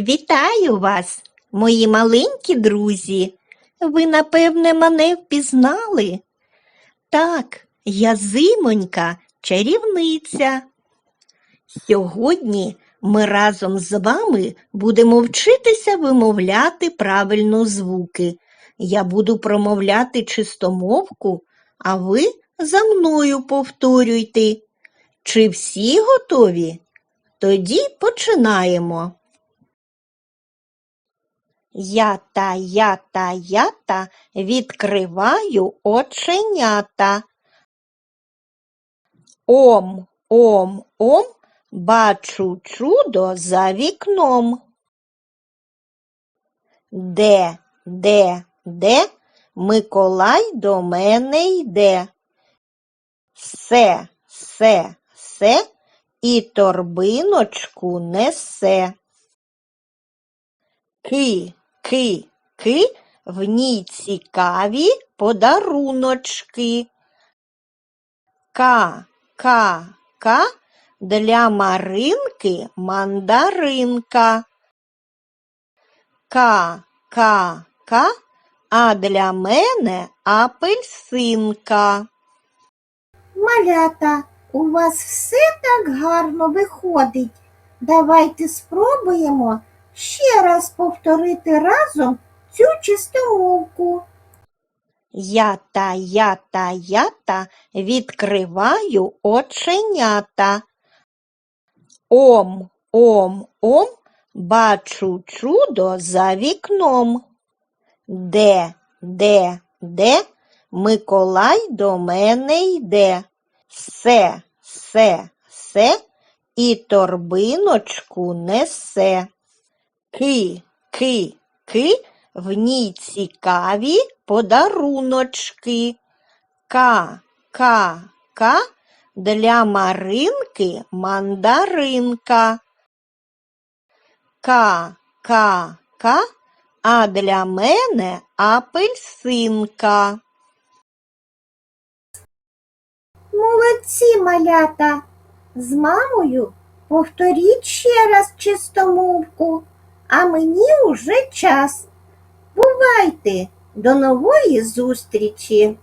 Вітаю вас, мої маленькі друзі. Ви, напевне, мене впізнали. Так, я зимонька, чарівниця. Сьогодні ми разом з вами будемо вчитися вимовляти правильно звуки. Я буду промовляти чистомовку, а ви за мною повторюйте. Чи всі готові? Тоді починаємо. Ята, ята, ята, відкриваю оченята. Ом, ом, ом, бачу чудо за вікном. Де, де, де, Миколай до мене йде. Се, се, се, і торбиночку несе. Ки, ки, ки, в ній цікаві подаруночки. Ка, ка, ка, для Маринки мандаринка. Ка, ка, ка, а для мене апельсинка. Малята, у вас все так гарно виходить. Давайте спробуємо ще раз повторити разом цю чистомовку. Ята, ята, ята, відкриваю оченята. Ом, ом, ом, бачу чудо за вікном. Де, де, де, Миколай до мене йде. Се, се, се, і торбиночку несе. Ки, ки, ки, в ній цікаві подаруночки. Ка, ка, ка, для Маринки мандаринка. Ка, ка, ка, а для мене апельсинка. Молодці, малята. З мамою повторіть ще раз чистомовку, а мені уже час. Бувайте, до нової зустрічі!